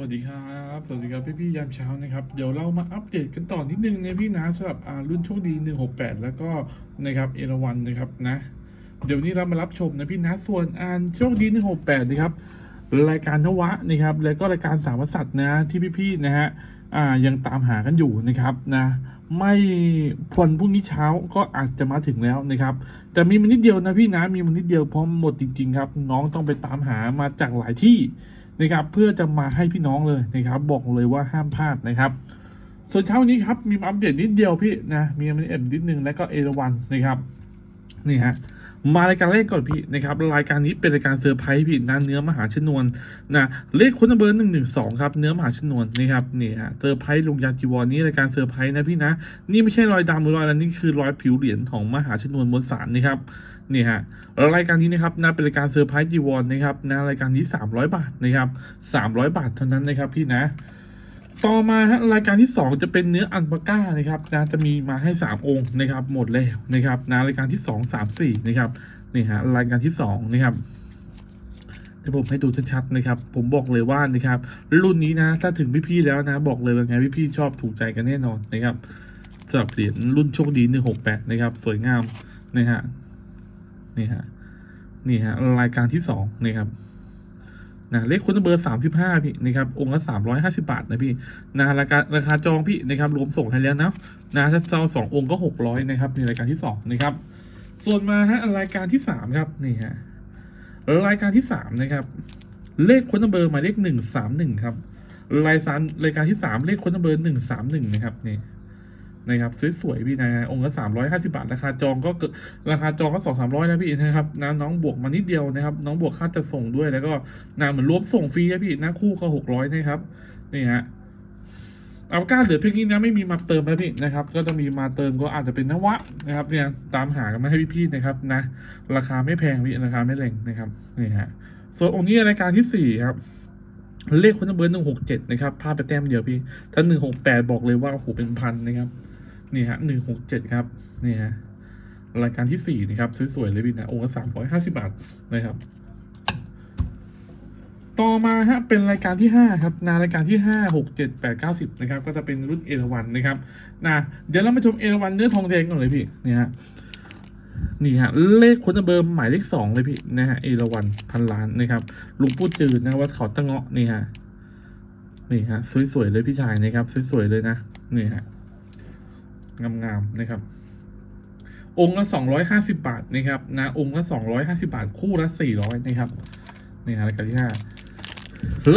วัสดีครับ สวัสดีครับพี่พี่ยามเช้านะครับ เดี๋ยวเรามาอัปเดตกันต่อนิดนึงนะพี่นะสำหรับอ่ารุ่นโชคดี 168 แล้วก็นะครับเอราวันนะครับนะ เดี๋ยวนี้เรามารับชมนะพี่นะ ส่วนอ่านโชคดี 168 นะครับ รายการนวะนะครับ แล้วก็รายการสามสัตว์นะที่พี่ๆนะฮะอ่ายังตามหากันอยู่นะครับนะไม่พวันพรุ่งนี้เช้าก็อาจจะมาถึงแล้วนะครับ แต่มีมันนิดเดียวนะพี่นะมีมันนิดเดียวพราะหมดจริง ๆ ครับ น้องต้องไปตามหามาจากหลายที่ นะครับเพื่อจะมาให้พี่น้องเลยนะครับ บอกเลยว่าห้ามพลาดนะครับ ส่วนเช้านี้ครับมีมาอัปเดตนิดเดียวพี่นะมีมันเอ็ดนิดนึงแล้วก็เอราวันนะครับนี่ฮะมารายการแรกก่อนพี่นะครับรายการนี้เป็นรายการเซอร์ไพรส์พี่นะเนื้อมหาชนวนนะเลขคนเบอร์หนึ่งหนึ่งสองครับเนื้อมหาชนวนนะครับนี่ฮะเซอร์ไพรส์ลุงยาจีวรนี่รายการเซอร์ไพรส์นะพี่นะนี่ไม่ใช่รอยดำหรือรอยอะไรนี่คือรอยผิวเหรียญของมหาชนวนมวลสารนะครับ นี่ฮะรายการนี้นะครับนะเป็นรายการเซอร์ไพรส์จีวรนนะครับนะรายการนี้สามร้อยบาทนะครับสามร้อยบาทเท่านั้นนะครับพี่นะ ต่อมาฮะรายการที่ 2 จะเป็นเนื้ออันปาก้านะครับนะจะมีมาให้ 3 องค์นะครับ หมดแล้วนะครับนะรายการที่ 2 3 4นะครับนี่ฮะรายการที่2นะครับเดี๋ยวผมให้ดูชัดๆนะครับ ผมบอกเลยว่านะครับ รุ่นนี้นะ ถ้าถึงพี่ๆแล้วนะ บอกเลยว่าไงพี่ๆชอบถูกใจกันแน่นอนนะครับสำหรับเหรียญรุ่นโชคดี168นะครับ สวยงามนะฮะ นี่ฮะนี่ฮะรายการที่2นะครับนะเลขคุณเบอร์สามสิบห้าพี่นะครับองค์ละสามร้อยห้าสิบาทนะพี่นะราคาราคาจองพี่นะครับรวมส่งให้แล้วนะนะถ้าเซาสององค์ก็หกร้อยนะครับในรายการที่สองนะครับ ส่วนมาฮะรายการที่สามครับนี่ฮะรายการที่สามนะครับ เลขคนเบอร์หมายเลขหนึ่งสามหนึ่งครับรายสารรายการที่สามเลขคนเบอร์หนึ่งสามหนึ่งนะครับนี่ นะครับสวยๆพี่นะองค์ละสามร้อยห้าสิบาทราคาจองก็เกินราคาจองก็สองสามร้อยนะพี่นะครับนะน้องบวกมานิดเดียวนะครับ น้องบวกค่าจะส่งด้วยแล้วก็นะเหมือนรวมส่งฟรีนะพี่นะคู่ก็หกร้อยนะครับนี่ฮะเอาก้าเหลือเพียงนี้นะไม่มีมาเติมนะพี่นะครับ ก็จะมีมาเติมก็อาจจะเป็นนวะนะครับเนี่ยตามหากันมาให้พี่ๆนะครับนะ ราคาไม่แพงพี่ราคาไม่แรงนะครับนี่ฮะส่วนองค์นี้รายการที่สี่ครับเลขคนเบอร์หนึ่งหกเจ็ดนะครับพลาดไปแต้มเดียวพี่ ถ้าหนึ่งหกแปดบอกเลยว่าโอ้โหเป็นพันนะครับ นี่ฮะหนึ่งหกเจ็ดครับนี่ฮะรายการที่สี่นะครับสวยๆเลยพี่นะโองค์ละสามร้อยห้าสิบาทนะครับ ต่อมาฮะเป็นรายการที่ห้าครับนารายการที่ห้าหกเจ็ดแปดเก้าสิบนะครับ ก็จะเป็นรุ่นเอราวันนะครับนะเดี๋ยวเรามาชมเอราวันเนื้อทองแดงก่อนเลยพี่นี่ฮะนี่ฮะเลขคนเบอร์หมายเลขสองเลยพี่นะฮะเอราวันพันล้านนะครับลุงพูดจืดนะวัดเขาตะเงาะนี่ฮะนี่ฮะสวยๆเลยพี่ชายนะครับสวยๆเลยนะนี่ฮะ งามๆนะครับ องค์ละสองร้อยห้าสิบาทนะครับนะองค์ละสองร้อยห้าสิบาท คู่ละสี่ร้อยนะครับนี่ฮะรายการที่ห้า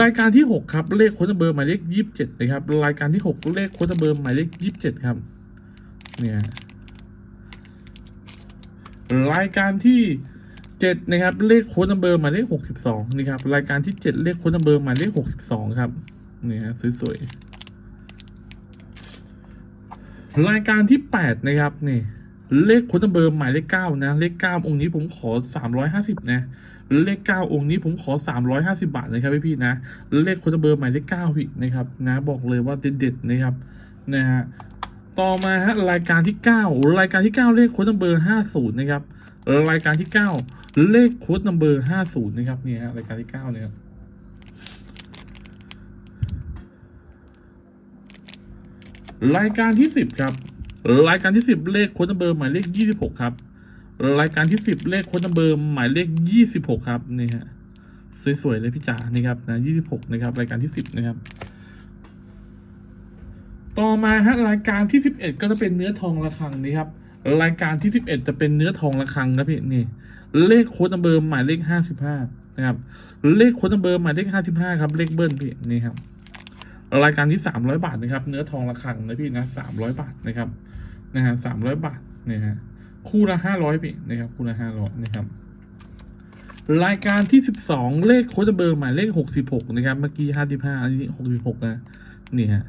รายการที่หกครับ เลขค้นเบอร์หมายเลขยี่สิบเจ็ดนะครับ รายการที่หกเลขค้นเบอร์หมายเลขยี่สิบเจ็ดครับเนี่ยรายการที่เจ็ดนะครับ เลขโค้ดนัมเบอร์หมายเลขหกสิบสองนี่ครับ รายการที่เจ็ดเลขโค้ดนัมเบอร์หมายเลขหกสิบสองครับนี่ฮะสวยๆ รายการที่แปดนะครับนี่เลขค้ดนัมเบอร์หมายเลขเก้านะ เลขเก้าองค์นี้ผมขอสามร้อยห้าสิบนะเลขเก้าองค์นี้ผมขอสามร้อยห้าสิบาทนะครับพี่ๆนะ เลขค้ดนัมเบอร์หมายเลขเก้าพี่นะครับนะบอกเลยว่าเด็ดๆนะครับนะฮะต่อมาฮะรายการที่9รายการที่9เลขค้ดนัมเบอร์50นะครับรายการที่9เลขโค้ดนัมเบอร์50นะครับเนี่ยฮะรายการที่9เนี่ยครับ รายการที่ 10 ครับ รายการที่ 10 เลขค้นัมเบอร์หมายเลข 26 ครับ รายการที่ 10 เลขค้นัมเบอร์หมายเลข 26 ครับนี่ฮะสวยๆเลยพี่จ๋านี่ครับนะ26 นะครับ รายการที่ 10 นะครับ ต่อมาฮะรายการที่ 11 ก็จะเป็นเนื้อทองระฆังนี่ครับรายการที่ 11 จะเป็นเนื้อทองระฆังนะพี่นี่ เลขโค้ดนัมเบอร์หมายเลข 55 นะครับ เลขโค้ดนัมเบอร์หมายเลข 55 ครับ เลขเบิ้ลพี่นี่ครับ รายการที่300บาทนะครับ เนื้อทองระฆังนะพี่นะ300บาทนะครับนะฮะ300บาทนี่ฮะคู่ละ500พี่นะครับ คู่ละ500นะครับ รายการที่12เลขโค้ดเบอร์หมายเลข66นะครับ เมื่อกี้55อันนี้66นะนี่ฮะ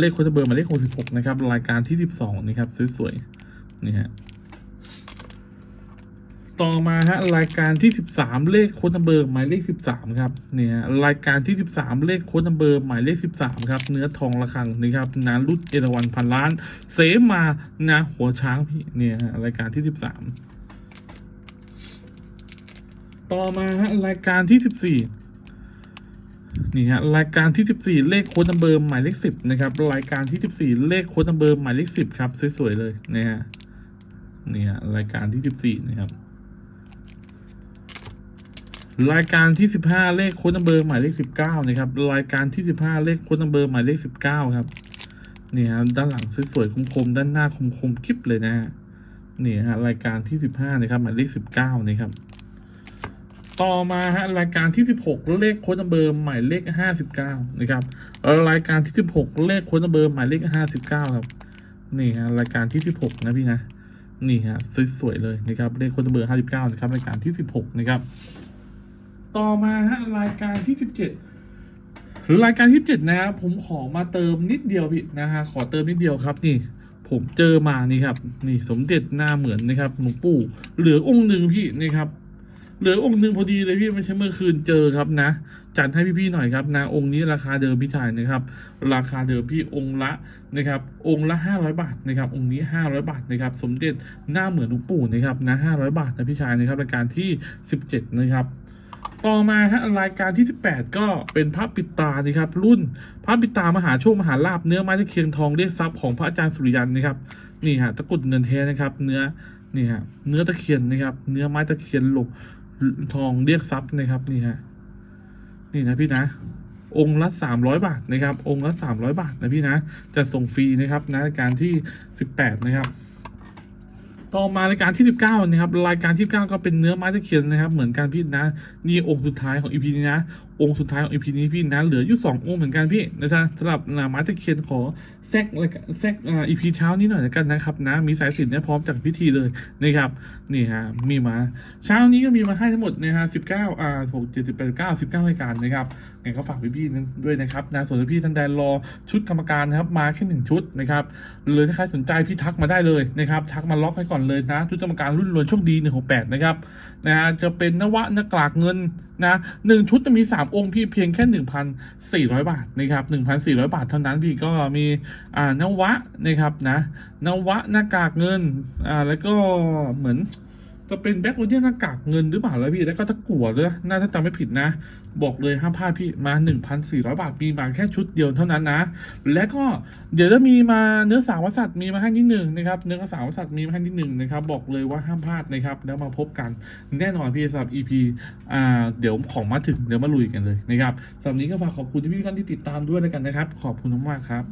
เลขโค้ดเบอร์หมายเลข66นะครับ รายการที่12นะครับสวยๆนี่ฮะ ต่อมาฮะรายการที่ 13 เลขโค้ดเบอร์หมายเลข 13 ครับเนี่ยรายการที่ 13 เลขโค้ดเบอร์หมายเลข 13 ครับ เนื้อทองระฆังนะครับนารุดเอราวันพันล้าน เสมานะหัวช้างพี่เนี่ยฮะรายการที่ 13 ต่อมาฮะรายการที่ 14นี่ฮะรายการที่ 14 เลขโค้ดนัมเบอร์หมายเลข10นะครับรายการที่ 14 เลขโค้ดนัมเบอร์หมายเลข10ครับสวยๆเลยนะฮะนี่ฮะรายการที่ 14นะครับ รายการที่15เลขโค้ดนัมเบอร์หมายเลข19นะครับ รายการที่15เลขโค้ดนัมเบอร์หมายเลข19ครับนี่ฮะด้านหลังสวยๆคมๆด้านหน้าคมๆคลิปเลยนะฮะนี่ฮะรายการที่15นะครับหมายเลข19นะครับ ต่อมาฮะรายการที่16เลขโค้ดนัมเบอร์หมายเลข59นะครับรายการที่16เลขโค้ดนัมเบอร์หมายเลข59ครับนี่ฮะรายการที่16นะพี่นะนี่ฮะสวยๆเลยนะครับเลขโค้ดนัมเบอร์59นะครับรายการที่16นะครับ ต่อมาฮะรายการที่ 17รายการที่ 7 นะครับผมขอมาเติมนิดเดียวพี่นะฮะขอเติมนิดเดียวครับนี่ผมเจอมานี่ครับ นี่สมเด็จหน้าเหมือนนะครับหลวงปู่เหลือองค์หนึ่งพี่นี่ครับ เหลือองค์หนึ่งพอดีเลยพี่ไม่ใช่เมื่อคืนเจอครับนะ จัดให้พี่ๆหน่อยครับนะองค์นี้ราคาเดิมพี่ชายนะครับ ราคาเดิมพี่องค์ละนะครับ องค์ละห้าร้อยบาทนะครับ องค์นี้ห้าร้อยบาทนะครับ สมเด็จหน้าเหมือนหลวงปู่นะครับนะห้าร้อยบาทนะพี่ชายนะครับรายการที่สิบเจ็ดนะครับ ต่อมาฮะรายการที่ 18 ก็เป็นพระปิตานะครับรุ่นพระปิตามหาโชคมหาลาบเนื้อไม้ตะเคียนทองเรียกทรัพย์ของพระอาจารย์สุริยันนะครับนี่ฮะตะกุดเงินแท้นะครับ เนื้อนี่ฮะเนื้อตะเคียนนะครับ เนื้อไม้ตะเคียนหลบทองเรียกทรัพย์นะครับนี่ฮะนี่นะพี่นะองค์ละสามร้อยบาทนะครับ องค์ละสามร้อยบาทนะพี่นะจะส่งฟรีนะครับนะรายการที่สิบแปดนะครับ ต่อมารายการที่ 19 นะครับ รายการที่9ก็เป็นเนื้อไม้ตะเคียนนะครับ เหมือนกันพี่นะ นี่องค์สุดท้ายของอีพีนี้นะองค์สุดท้ายของอีพีนี้พี่นะเหลืออยู่2องค์เหมือนกันพี่นะจ๊ะสำหรับไม้ตะเคียนขอแทรกรายการแทรกอ่าอีพีเช้านี้หน่อยแล้วกันนะครับนะมีสายสิญจนเนี่ยพร้อมจากพิธีเลยนะครับนี่ฮะมีมาเช้านี้ก็มีมาให้ทั้งหมดนะฮะ19อ่า6 7 8 9 19รายการนะครับงั้นก็ฝากพี่ๆนั้นด้วยนะครับนะส่วนพี่ท่านใดรอชุดกรรมการนะครับมาแค่หนึ่งชุดนะครับหรือถ้าใครสนใจพี่ทักมาได้เลยนะครับทักมาล็อกให้ก่อนเลยนะชุดกรรมการรุ่นรวยโชคดี168นะครับนะฮะจะเป็นนวะนกลากเงินนะหนึ่งชุดจะมีสาม3องค์พี่เพียงแค่ 1,400 บาทนะครับ1,400 บาทเท่านั้นพี่ก็มีอ่านวะนะครับนะนวะหน้ากากเงินอ่าแล้วก็เหมือน จะเป็นแบ็คโรเดียนหน้ากากเงินหรือเปล่าแล้วพี่แล้วก็ตะกั่วด้วยน่าถ้าจำไม่ผิดนะ บอกเลยห้ามพลาดพี่มา 1,400 บาทมีมาแค่ชุดเดียวเท่านั้นนะ และก็เดี๋ยวจะมีมาเนื้อสาวสัตว์มีมาให้นิดหนึ่งนะครับเนื้อสาวสัตว์มีมาให้นิดหนึ่งนะครับบอกเลยว่าห้ามพลาดนะครับแล้วมาพบกันแน่นอนพี่สำหรับ EP อ่าเดี๋ยวของมาถึงเดี๋ยวมาลุยกันเลยนะครับสำหรับนี้ก็ฝากขอบคุณที่พี่ๆท่านที่ติดตามด้วยแล้วกันนะครับ ขอบคุณมากๆครับ